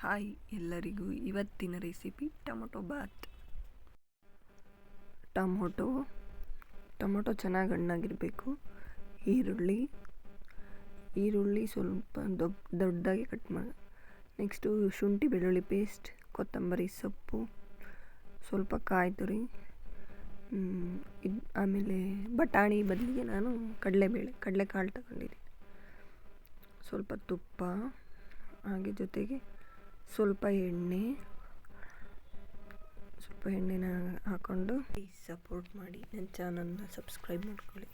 Hi ಎಲ್ಲರಿಗೂ ಇವತ್ತಿನ recipe tomato bath. Tomato tomato ಚೆನ್ನಾಗಿ ಹಣ್ಣಾಗಿರಬೇಕು. ಈರುಳ್ಳಿ ಈರುಳ್ಳಿ ಸ್ವಲ್ಪ ದೊಡ್ಡ ದೊಡ್ಡದಾಗಿ ಕಟ್ ಮಾಡಿ ನೆಕ್ಸ್ಟು ಶುಂಠಿ ಬೆಳ್ಳುಳ್ಳಿ ಪೇಸ್ಟ್, ಕೊತ್ತಂಬರಿ ಸೊಪ್ಪು, ಸ್ವಲ್ಪ ಕಾಯಿ ತುರಿ ಇದು ಆಮೇಲೆ ಬಟಾಣಿ ಬದಲಿಗೆ ನಾನು ಕಡಲೆಬೇಳೆ, ಕಡಲೆಕಾಳು ತಗೊಂಡಿದ್ದೀನಿ. ಸ್ವಲ್ಪ ತುಪ್ಪ, ಹಾಗೆ ಜೊತೆಗೆ ಸ್ವಲ್ಪ ಎಣ್ಣೆ, ಸ್ವಲ್ಪ ಎಣ್ಣೆನ ಹಾಕ್ಕೊಂಡು ಸಪೋರ್ಟ್ ಮಾಡಿ. ನನ್ನ ಚಾನಲ್ನ ಸಬ್ಸ್ಕ್ರೈಬ್ ಮಾಡ್ಕೊಳ್ಳಿ.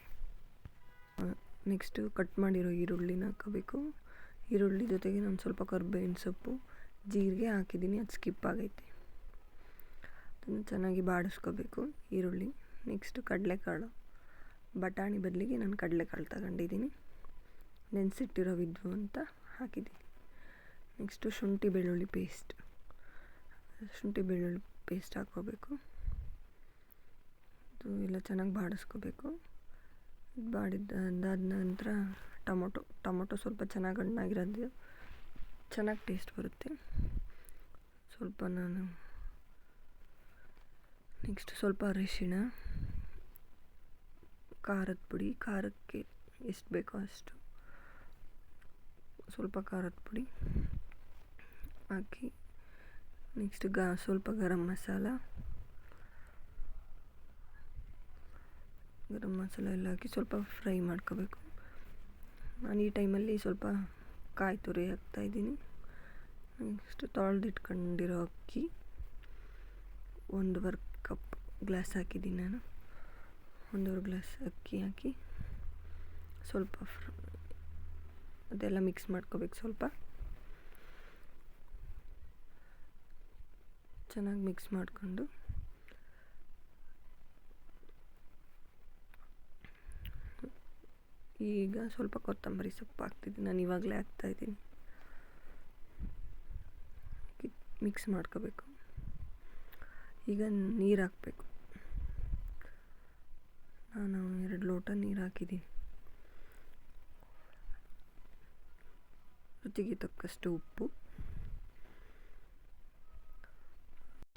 ನೆಕ್ಸ್ಟು ಕಟ್ ಮಾಡಿರೋ ಈರುಳ್ಳಿನ ಹಾಕೋಬೇಕು. ಈರುಳ್ಳಿ ಜೊತೆಗೆ ನಾನು ಸ್ವಲ್ಪ ಕರ್ಬೇವಿನ ಸೊಪ್ಪು, ಜೀರಿಗೆ ಹಾಕಿದ್ದೀನಿ, ಅದು ಸ್ಕಿಪ್ ಆಗೈತೆ. ಅದನ್ನು ಚೆನ್ನಾಗಿ ಬಾಡಿಸ್ಕೋಬೇಕು ಈರುಳ್ಳಿ. ನೆಕ್ಸ್ಟು ಕಡಲೆಕಾಳು. ಬಟಾಣಿ ಬದಲಿಗೆ ನಾನು ಕಡಲೆಕಾಳು ತಗೊಂಡಿದ್ದೀನಿ. ನೆನೆಸಿಟ್ಟಿರೋ ವಿದ್ವು ಅಂತ ಹಾಕಿದ್ದೀನಿ. ನೆಕ್ಸ್ಟು ಶುಂಠಿ ಬೆಳ್ಳುಳ್ಳಿ ಪೇಸ್ಟ್. ಶುಂಠಿ ಬೆಳ್ಳುಳ್ಳಿ ಪೇಸ್ಟ್ ಹಾಕ್ಕೋಬೇಕು. ಅದು ಎಲ್ಲ ಚೆನ್ನಾಗಿ ಬಾಡಿಸ್ಕೋಬೇಕು. ಬಾಡಿದ ಅದಾದ ನಂತರ ಟೊಮೊಟೊ ಟೊಮೊಟೊ ಸ್ವಲ್ಪ ಚೆನ್ನಾಗಿ ಹಣ್ಣಾಗಿರೋದು ಚೆನ್ನಾಗಿ ಟೇಸ್ಟ್ ಬರುತ್ತೆ. ಸ್ವಲ್ಪ ನಾನು ನೆಕ್ಸ್ಟ್ ಸ್ವಲ್ಪ ಅರಿಶಿಣ, ಖಾರದ ಪುಡಿ, ಖಾರಕ್ಕೆ ಎಷ್ಟು ಬೇಕೋ ಅಷ್ಟು ಸ್ವಲ್ಪ ಖಾರದ ಪುಡಿ. ಹಾಕಿ ನೆಕ್ಸ್ಟ್ ಗ ಸ್ವಲ್ಪ ಗರಂ ಮಸಾಲ. ಗರಂ ಮಸಾಲ ಎಲ್ಲ ಹಾಕಿ ಸ್ವಲ್ಪ ಫ್ರೈ ಮಾಡ್ಕೋಬೇಕು. ನಾನು ಈ ಟೈಮಲ್ಲಿ ಸ್ವಲ್ಪ ಕಾಯಿ ತುರಿ ಹಾಕ್ತಾಯಿದ್ದೀನಿ ನೆಕ್ಸ್ಟ್ ತೊಳೆದಿಟ್ಕೊಂಡಿರೋ ಅಕ್ಕಿ ಒಂದೂವರೆ ಕಪ್ ಗ್ಲಾಸ್ ಹಾಕಿದ್ದೀನಿ ನಾನು. ಒಂದೂವರೆ ಗ್ಲಾಸ್ ಅಕ್ಕಿ ಹಾಕಿ ಸ್ವಲ್ಪ ಅದೆಲ್ಲ ಮಿಕ್ಸ್ ಮಾಡ್ಕೋಬೇಕು ಸ್ವಲ್ಪ. ಚೆನ್ನಾಗಿ ಮಿಕ್ಸ್ ಮಾಡಿಕೊಂಡು ಈಗ ಸ್ವಲ್ಪ ಕೊತ್ತಂಬರಿ ಸೊಪ್ಪು ಹಾಕ್ತಿದ್ದೀನಿ. ನಾನು ಇವಾಗಲೇ ಹಾಕ್ತಾಯಿದ್ದೀನಿ ಮಿಕ್ಸ್ ಮಾಡ್ಕೋಬೇಕು. ಈಗ ನೀರು ಹಾಕಬೇಕು. ನಾನು ಎರಡು ಲೋಟ ನೀರು ಹಾಕಿದ್ದೀನಿ. ರುಚಿಗೆ ತಕ್ಕಷ್ಟು ಉಪ್ಪು.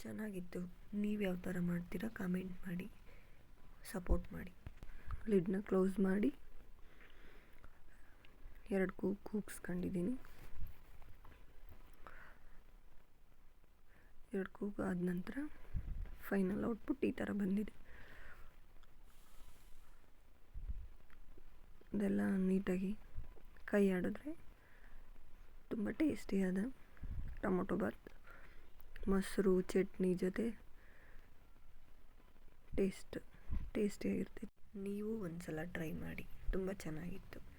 ಚೆನ್ನಾಗಿತ್ತು. ನೀವು ಯಾವ ಥರ ಮಾಡ್ತೀರಾ ಕಾಮೆಂಟ್ ಮಾಡಿ ಸಪೋರ್ಟ್ ಮಾಡಿ. ಲಿಡ್ನ ಕ್ಲೋಸ್ ಮಾಡಿ. ಎರಡು ಕೂಗ್ ಕೂಗ್ಸ್ಕೊಂಡಿದ್ದೀನಿ. ಎರಡು ಕೂಗು ಆದ ನಂತರ ಫೈನಲ್ ಔಟ್ಪುಟ್ ಈ ಥರ ಬಂದಿದೆ. ಅದೆಲ್ಲ ನೀಟಾಗಿ ಕೈ ಆಡಿದ್ರೆ ತುಂಬ ಟೇಸ್ಟಿಯಾದ ಟೊಮೊಟೊ ಬಾತ್. ಮೊಸರು ಚಟ್ನಿ ಜೊತೆ ಟೇಸ್ಟ್ ಟೇಸ್ಟಿಯಾಗಿರ್ತೈತೆ. ನೀವು ಒಂದು ಸಲ ಟ್ರೈ ಮಾಡಿ ತುಂಬ ಚೆನ್ನಾಗಿತ್ತು.